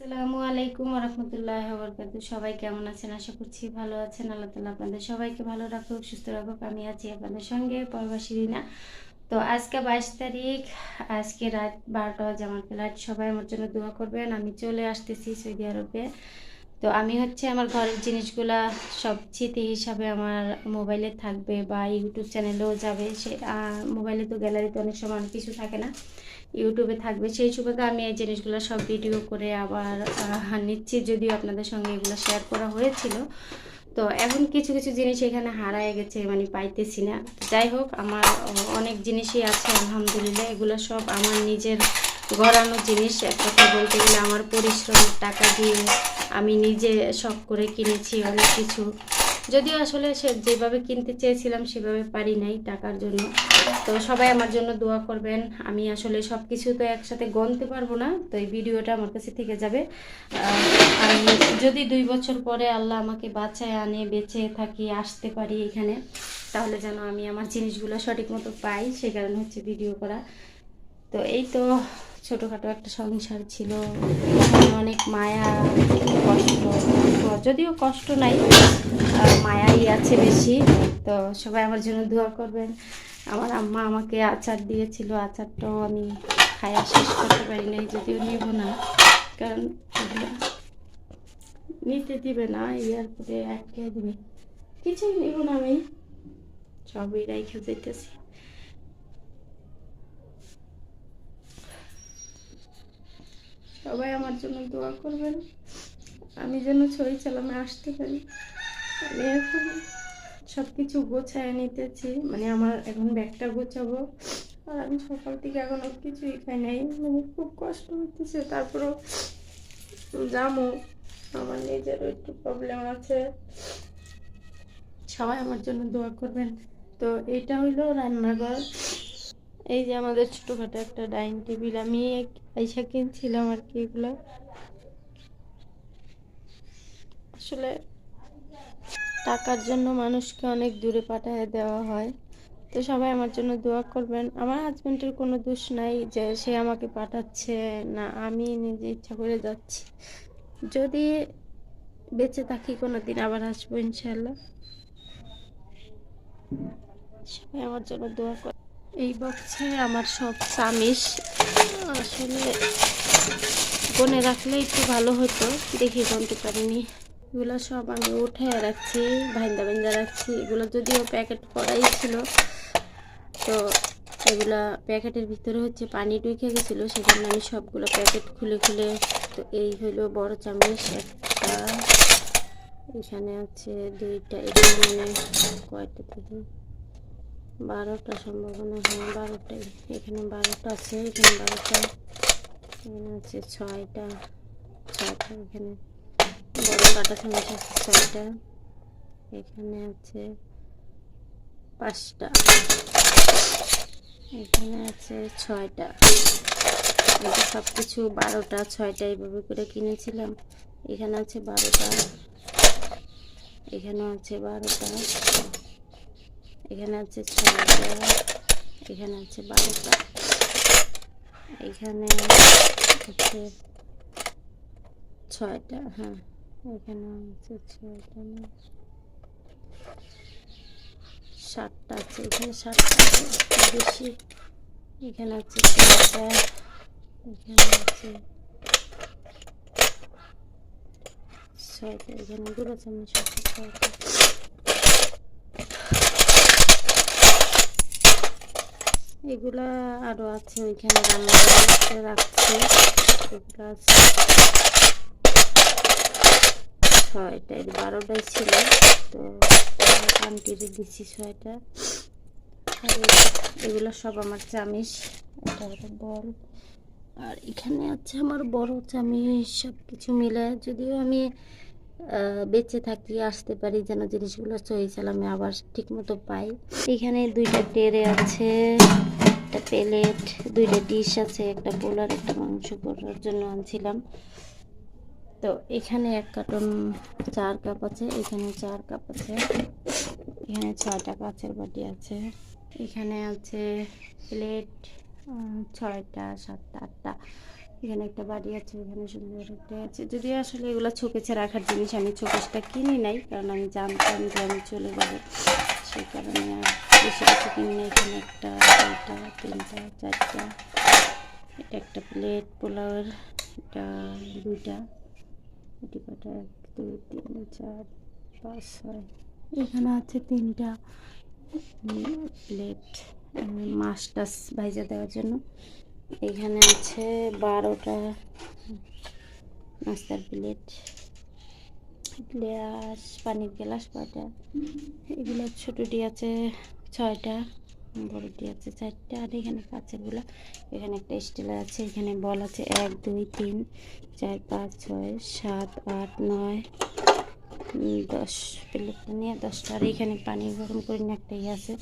আসসালামু আলাইকুম রহমতুল্লাহ বরকাত সবাই কেমন আছেন? আশা করছি ভালো আছেন। আল্লাহ তালা আপনাদের সবাইকে ভালো রাখুক, সুস্থ রাখুক। আমি আছি আপনাদের সঙ্গে, পরবাসী রিনা। তো আজকে বাইশ তারিখ, আজকে রাত বারোটা বাজে আমার ফ্লাইট। সবাই আমার জন্য দোয়া করবেন। আমি চলে আসতেছি সৌদি আরবে। তো আমি হচ্ছে আমার ঘরের জিনিসগুলা সব স্মৃতি হিসাবে আমার মোবাইলে থাকবে বা ইউটিউব চ্যানেলেও যাবে। সে মোবাইলে তো গ্যালারিতে অনেক সময় অনেক কিছু থাকে না। ইউটিউবে থাকবে। সেই সুবাদে আমি এই জিনিসগুলো সব ভিডিও করে আবার নিচ্ছি। যদিও আপনাদের সঙ্গে এগুলো শেয়ার করা হয়েছিল। তো এখন কিছু কিছু জিনিস এখানে হারায় গেছে মানে পাইতেছি না। যাই হোক, আমার অনেক জিনিসই আছে, আলহামদুলিল্লাহ। এগুলো সব আমার নিজের গড়ানো জিনিস। এক কথা বলতে গেলে আমার পরিশ্রমের টাকা দিয়ে আমি নিজে শখ করে কিনেছি অনেক কিছু। যদিও আসলে সে যেভাবে কিনতে চেয়েছিলাম সেভাবে পারি নাই টাকার জন্য। তো সবাই আমার জন্য দোয়া করবেন। আমি আসলে সব কিছু তো একসাথে গনতে পারব না, তো এই ভিডিওটা আমার কাছে থেকে যাবে। আমি যদি দুই বছর পরে আল্লাহ আমাকে বাঁচায়, আনে, বেঁচে থাকি, আসতে পারি এখানে, তাহলে যেন আমি আমার জিনিসগুলো সঠিক মতো পাই, সে কারণে হচ্ছে ভিডিও করা। তো এই তো ছোটোখাটো একটা সংসার ছিল। অনেক মায়া, কষ্ট যদিও কষ্ট নাই মায়াই আছে বেশি। তো সবাই আমার জন্য দোয়া করবেন। আমার আম্মা আমাকে আচার দিয়েছিল, আচারটাও আমি খায়া শেষ করতে পারি নাই, যদিও নিব না। কারণ নিতে দিবে না এয়ারপোর্টে আটকে দিবে। কিছুই নিব না আমি। সবই রাইখে যেতেছি সবাই আমার জন্য দোয়া করবেন। আমি যেন ছড়ি চালামে আসতে পারি। আমি এখন সব কিছু গোছায় নিতেছি। মানে আমার এখন ব্যাগটা গোছাবো। আর আমি সকাল থেকে এখনও কিছুই খাই নাই। মানে খুব কষ্ট হতেছে তারপরেও যাব আমার নিজেরও একটু প্রবলেম আছে। সবাই আমার জন্য দোয়া করবেন। তো এটা হইল রান্নাঘর। এই যে আমাদের ছোটোখাটো একটা ডাইনিং টেবিল, আমি আইসা কিনছিলাম আর কি এগুলো। আসলে টাকার জন্য মানুষকে অনেক দূরে পাঠিয়ে দেওয়া হয়। তো সবাই আমার জন্য দোয়া করবেন। আমার হাজব্যান্ডের কোনো দোষ নাই যে সে আমাকে পাঠাচ্ছে না, আমি নিজে ইচ্ছা করে যাচ্ছি। যদি বেঁচে থাকি কোনো দিন আবার আসব ইনশাল্লাহ সবাই আমার জন্য দোয়া কর এই বক্সে আমার সব চামিস আসলে বনে রাখলে একটু ভালো হতো, দেখি গুনতে পারিনি। এগুলো সব আমি উঠে রাখছি, ভাইন্দা ভাইন্দা রাখছি। এগুলো যদিও প্যাকেট করাই ছিল, তো এগুলা প্যাকেটের ভিতরে হচ্ছে পানি ঢুকে গেছিল, সেজন্য আমি সবগুলো প্যাকেট খুলে খুলে, তো এই হলো বড় চামচ, একটা, এখানে আছে দুইটা, এখানে মানে কয়টা থেকে বারোটা সম্ভাবনা হ্যাঁ বারোটাই। এখানে বারোটা আছে, এখানে বারোটা। এখানে আছে ছয়টা ছয়টা এখানে। বড় কাটা চামচ আছে, ছয়টা। এখানে আছে পাঁচটা। এখানে আছে ছয়টা। এটা সব কিছু বারোটা, ছয়টা এইভাবে করে কিনেছিলাম। এখানে আছে বারোটা। এখানে আছে বারোটা। এখানে আছে এখানে আছে বারোটা এখানে হচ্ছে ছয়টা হ্যাঁ এখানে আছে ছয়টা না, সাতটা আছে, এখানে সাতটা আছে বেশি, এখানে আছে ছয়টা এখানে আছে ছয়টা, এখানে চামচ আছে ছয়টা। এগুলা আরও আছে, ওইখানে রান্না রাখছে। ছয়টা বারোটাই ছিল। তো আন্টিরে দিচ্ছি ছয়টা। আর এগুলো সব আমার হলো বল। আর এখানে আছে আমার বড় চামিচ সব কিছু মিলে। যদিও আমি বেঁচে থাকি, আসতে পারি যেন জিনিসগুলো চই চালামে আবার ঠিক মতো পাই। এখানে দুইটা টেরে আছে, একটা প্লেট, দুইটা ডিশ আছে, একটা বোলার একটা মাংস করার জন্য আনছিলাম। তো এখানে এক কার্টন চার কাপ আছে, এখানে চার কাপ আছে, এখানে ছয়টা কাঁচের বাটি আছে, এখানে আছে প্লেট ছয়টা, সাতটা, আটটা। এখানে একটা বাড়ি আছে, এখানে সুন্দর একটা আছে। যদি আসলে এগুলো চোখেছে রাখার জিনিস, আমি চোখেসটা কিনি নাই, কারণ আমি জানতাম যে আমি চলে যাব। সেই কারণে আর বেশি কিছু কিনি না এখানে একটা দুইটা, তিনটা, চারটা, এটা একটা প্লেট, পোলাওয়ের এটা দুইটা এটি কটা এক, দুই, তিন, চার, পাঁচ, ছয়, এখানে আছে তিনটা প্লেট টাছ ভাইজা দেওয়ার জন্য। এখানে আছে বারোটা নাস্তার প্লেট, গ্লাস, পানির গ্লাস কয়টা? এগুলো ছোটোটি আছে ছয়টা, বড়টি আছে চারটা, আর এখানে কাঁচেরগুলো, এখানে একটা স্টিলার আছে, এখানে বল আছে এক, দুই, তিন, চার, পাঁচ, ছয়, সাত, আট, নয়, দশ, প্লেটটা নিয়ে দশটা, আর এখানে পানি গরম করে একটা ইয়ে আছে।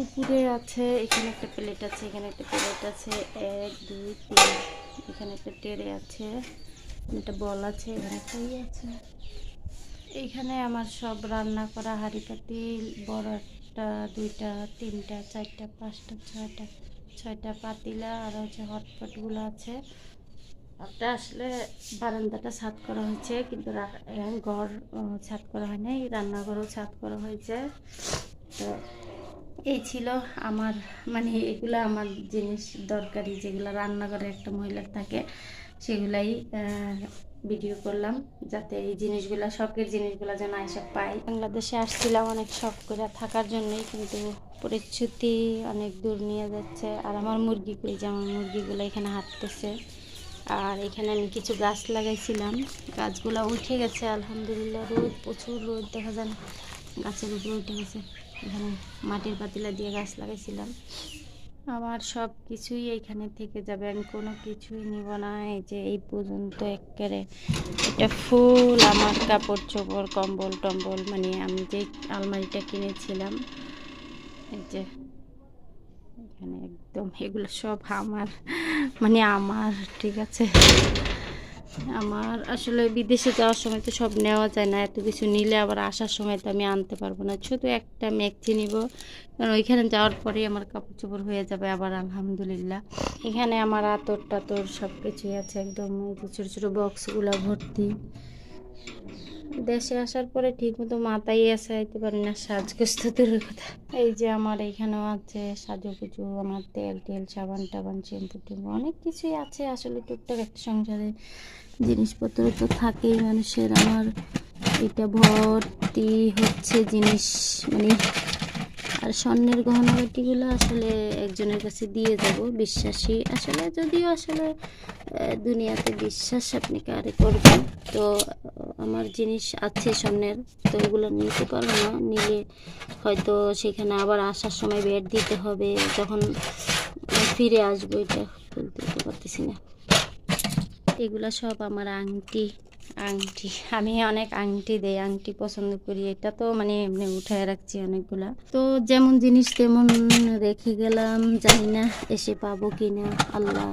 উপরে আছে, এখানে একটা প্লেট আছে, এখানে একটা প্লেট আছে। এক, দুই, তিন, এখানে একটা টেরে আছে, এখানে একটা বল আছে, এখানে একটা ইয়ে আছে। এইখানে আমার সব রান্না করা হাঁড়ি পাতিল বড় একটা, দুইটা, তিনটা, চারটা, পাঁচটা, ছয়টা ছয়টা পাতিলা, আর হচ্ছে হটপটগুলো আছে। একটা আসলে বারান্দাটা ছাদ করা হয়েছে, কিন্তু ঘর ছাদ করা হয় নাই রান্নাঘরও ছাদ করা হয়েছে। তো এই ছিল আমার মানে এগুলো আমার জিনিস দরকারি, যেগুলো রান্নাঘরে একটা মহিলার থাকে, সেগুলাই ভিডিও করলাম, যাতে এই জিনিসগুলো, শখের জিনিসগুলো যেন আইসা পাই বাংলাদেশে আসছিলাম অনেক শখ করে থাকার জন্যই, কিন্তু পরিচ্ছুতি অনেক দূর নিয়ে যাচ্ছে। আর আমার মুরগিগুলো যে, আমার মুরগিগুলো এখানে হাঁটতেছে। আর এখানে আমি কিছু গাছ লাগাইছিলাম। গাছগুলো উঠে গেছে, আলহামদুলিল্লাহ, রোদ, প্রচুর রোদ, দেখা যায়। গাছের উপরে উঠে গেছে। এখানে মাটির পাতিলা দিয়ে গাছ লাগাইছিলাম। আমার সব কিছুই এইখানে থেকে যাবে। আমি কোনো কিছুই নিব না। এই যে এই পর্যন্ত একেবারে এটা ফুল, আমার কাপড় চোপড়, কম্বল টম্বল মানে আমি যে আলমারিটা কিনেছিলাম, এই যে এখানে একদম এগুলো সব আমার মানে আমার, ঠিক আছে? আমার আসলে বিদেশে যাওয়ার সময় তো সব নেওয়া যায় না। এত কিছু নিলে আবার আসার সময় তো আমি আনতে পারব না। শুধু একটা মেকচি নিব। কারণ ওইখানে যাওয়ার পরেই আমার কাপড় চোপড় হয়ে যাবে আবার আলহামদুলিল্লাহ। এখানে আমার আতর টাতর সব কিছুই আছে একদম ছোটো ছোটো বক্সগুলো ভর্তি। দেশে আসার পরে ঠিক মতো মাথায় এসে আইতে পারি না সাজগোজ তো কথা। এই যে আমার এইখানেও আছে সাজু সাজুগুজু, আমার তেল টেল সাবান টাবান শ্যাম্পু টেম্পু অনেক কিছুই আছে আসলে টুকটাক একটা সংসারে। জিনিসপত্র তো থাকেই, মানুষের আমার এটা ভর্তি হচ্ছে জিনিস মানে আর স্বর্ণের গহনাগাটিগুলো আসলে একজনের কাছে দিয়ে যাব, বিশ্বাসী। আসলে যদিও আসলে দুনিয়াতে বিশ্বাস আপনি কারে করবেন? তো আমার জিনিস আছে স্বর্ণের, তো ওগুলো নিতে পারব না, নিলে হয়তো সেখানে আবার আসার সময় বেড দিতে হবে, যখন ফিরে আসব এটা বলতে পারতেছি না। এগুলো সব আমার আংটি আংটি। আমি অনেক আংটি দেই, আংটি পছন্দ করি। এটা তো মানে এমনি উঠায় রাখছি অনেকগুলা। তো যেমন জিনিস তেমন রেখে গেলাম, জানি না এসে পাবো কি না আল্লাহ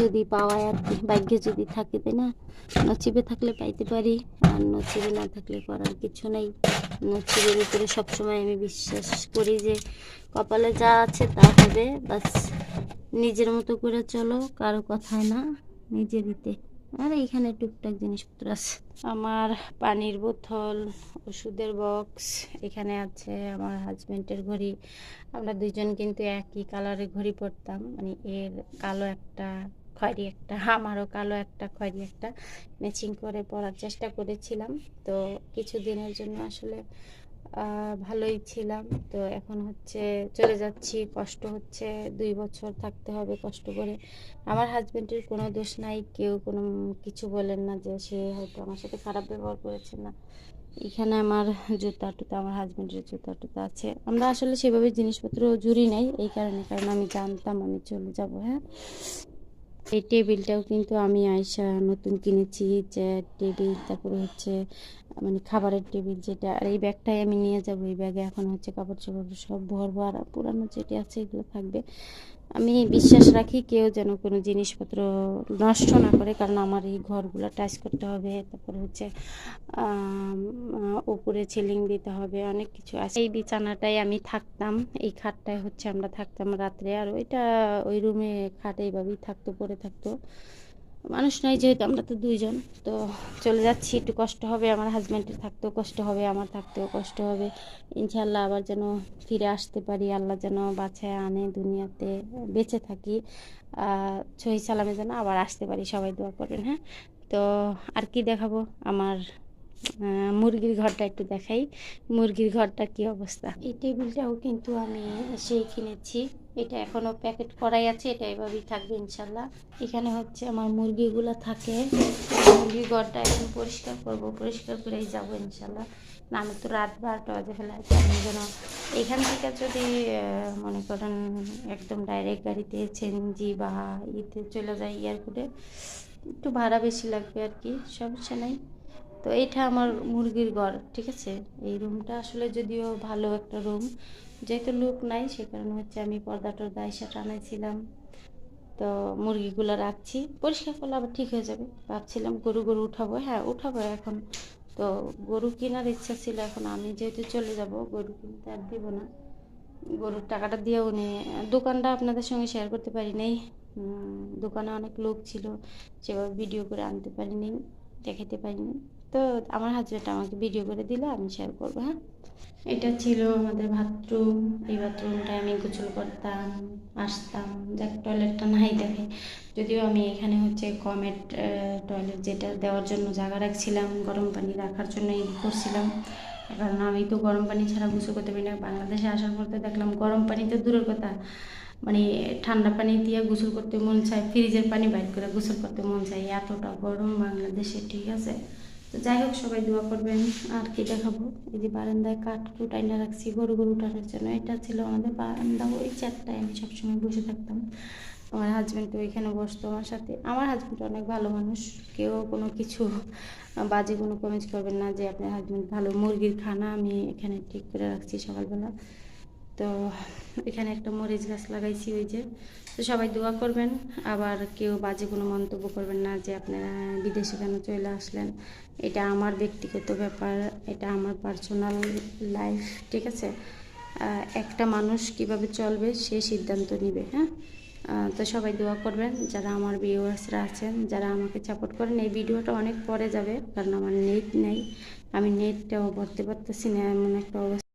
যদি পাওয়ায় আর কি, ভাগ্যে যদি থাকে তাই না? নচিবে থাকলে পাইতে পারি, আর নচিবে না থাকলে করার কিছু নেই। নচিবের উপরে সবসময় আমি বিশ্বাস করি যে কপালে যা আছে তা হবে, বাস নিজের মতো করে চলো, কারও কথায় না। নিজেরইতে আর এইখানে টুকটাক জিনিসপত্র আছে। আমার পানির বোতল, ওষুধের বক্স, এখানে আছে আমার হাজব্যান্ডের ঘড়ি। আমরা দুজন কিন্তু একই কালারের ঘড়ি পরতাম। মানে এর কালো একটা খয়েরি একটা, আমারও কালো একটা খয়েরি একটা। ম্যাচিং করে পরার চেষ্টা করেছিলাম। তো কিছু দিনের জন্য আসলে ভালোই ছিলাম। তো এখন হচ্ছে চলে যাচ্ছি। কষ্ট হচ্ছে। দুই বছর থাকতে হবে কষ্ট করে। আমার হাজবেন্ডের কোনো দোষ নাই। কেউ কোনো কিছু বলেন না যে সে হয়তো আমার সাথে খারাপ ব্যবহার করেছে না। এখানে আমার জুতা টুতা, আমার হাজবেন্ডের জুতা টুতা আছে। আমরা আসলে সেভাবে জিনিসপত্র জুড়ি নাই এই কারণে। কারণ আমি জানতাম আমি চলে যাব হ্যাঁ? এই টেবিলটাও কিন্তু আমি আয়সা নতুন কিনেছি চেয়ার টেবিল, তারপরে হচ্ছে মানে খাবারের টেবিল যেটা, আর এই ব্যাগটাই আমি নিয়ে যাব। এই ব্যাগে এখন হচ্ছে কাপড় চোপড় সব ভরবো, আর পুরানো যেটি আছে এগুলো থাকবে। আমি বিশ্বাস রাখি কেউ যেন কোনো জিনিসপত্র নষ্ট না করে, কারণ আমার এই ঘরগুলো টাচ করতে হবে। তারপর হচ্ছে উপরে চিলিং দিতে হবে, অনেক কিছু আছে। এই বিছানাটাই আমি থাকতাম, এই খাটটায় হচ্ছে আমরা থাকতাম রাত্রে। আর ওইটা ওই রুমে খাট এইভাবেই থাকতো পরে থাকতো। মানুষ নাই যেহেতু, আমরা তো দুইজন। তো চলে যাচ্ছি, একটু কষ্ট হবে, আমার হাজব্যান্ডের থাকতেও কষ্ট হবে, আমার থাকতেও কষ্ট হবে। ইনশাল্লাহ আবার যেন ফিরে আসতে পারি, আল্লাহ যেন বাছায় আনে দুনিয়াতে, বেঁচে থাকি। সহি সালামে যেন আবার আসতে পারি, সবাই দোয়া করবেন হ্যাঁ? তো আর কি দেখাবো? আমার মুরগির ঘরটা একটু দেখাই। মুরগির ঘরটা কি অবস্থা? এই টেবিলটাও কিন্তু আমি সেই কিনেছি। এটা এখনও প্যাকেট করাই আছে, এটা এভাবেই থাকবে ইনশাল্লাহ। এখানে হচ্ছে আমার মুরগিগুলো থাকে। মুরগির ঘরটা এখন পরিষ্কার করব। পরিষ্কার করেই যাব ইনশাল্লাহ। না, আমি তো রাত বারোটা বাজে ফেলা আছে আমি যেন এখান থেকে যদি মনে করেন একদম ডাইরেক্ট গাড়িতে চেনজি বা ইতে চলে যায় এয়ারপোর্টে একটু ভাড়া বেশি লাগবে আর কি, সমস্যা নাই। তো এইটা আমার মুরগির ঘর, ঠিক আছে? এই রুমটা আসলে যদিও ভালো একটা রুম যেহেতু লোক নাই, সে কারণে হচ্ছে আমি পর্দা টর্দা এসে টানাইছিলাম। তো মুরগিগুলো রাখছি। পরিষ্কার করলে আবার ঠিক হয়ে যাবে। ভাবছিলাম গরু গরু উঠাবো। হ্যাঁ উঠাবো এখন। তো গরু কেনার ইচ্ছা ছিল এখন। আমি যেহেতু চলে যাব, গরু কিনতে আর দিব না। গরুর টাকাটা দিয়ে উনি দোকানটা আপনাদের সঙ্গে শেয়ার করতে পারি নাই। দোকানে অনেক লোক ছিল। সেভাবে ভিডিও করে আনতে পারিনি দেখাতে পারিনি। তো আমার হাজব্যান্ড আমাকে ভিডিও করে দিলে, আমি শেয়ার করব হ্যাঁ? এটা ছিল আমাদের বাথরুম এই বাথরুমটায় আমি গোসল করতাম, আসতাম। যাক টয়লেটটা নাই দেখে। যদিও আমি এখানে হচ্ছে কমেট টয়লেট যেটা দেওয়ার জন্য জায়গা রাখছিলাম, গরম পানি রাখার জন্য ই করছিলাম। কারণ আমি তো গরম পানি ছাড়া গোসল করতে পারি না। বাংলাদেশে আসার পর দেখলাম গরম পানি তো দূরের কথা। মানে ঠান্ডা পানি দিয়ে গোসল করতে মন চায়, ফ্রিজের পানি বাইর করে গোসল করতে মন চায়। এতটা গরম বাংলাদেশে, ঠিক আছে? তো যাই হোক, সবাই দোয়া করবেন। আর কি দেখাবো? এই যে বারান্দায় কাঠ কুটাইনা রাখছি, গরু গরু উঠানোর জন্য। এটা ছিল আমাদের বারান্দা। ওই চারটায় আমি সবসময় বসে থাকতাম। আমার হাজব্যান্ড তো ওইখানে বসতো আমার সাথে। আমার হাজব্যান্ড অনেক ভালো মানুষ। কেউ কোনো কিছু বাজে কোনো কমেন্ট করবেন না যে, আপনার হাজব্যান্ড ভালো মুরগির খানা আমি এখানে ঠিক করে রাখছি সকালবেলা। তো এখানে একটা মরিচ গাছ লাগাইছি ওই যে। তো সবাই দোয়া করবেন। আবার কেউ বাজে কোনো মন্তব্য করবেন না যে আপনারা বিদেশে কেন চলে আসলেন। এটা আমার ব্যক্তিগত ব্যাপার, এটা আমার পার্সোনাল লাইফ ঠিক আছে? একটা মানুষ কীভাবে চলবে সে সিদ্ধান্ত নেবে হ্যাঁ? তো সবাই দোয়া করবেন। যারা আমার ভিউয়ার্সরা আছেন, যারা আমাকে সাপোর্ট করেন, এই ভিডিওটা অনেক পরে যাবে, কারণ আমার নেট নেই। আমি নেটটাও ভরতে পারতেছি না, এমন একটা অবস্থা।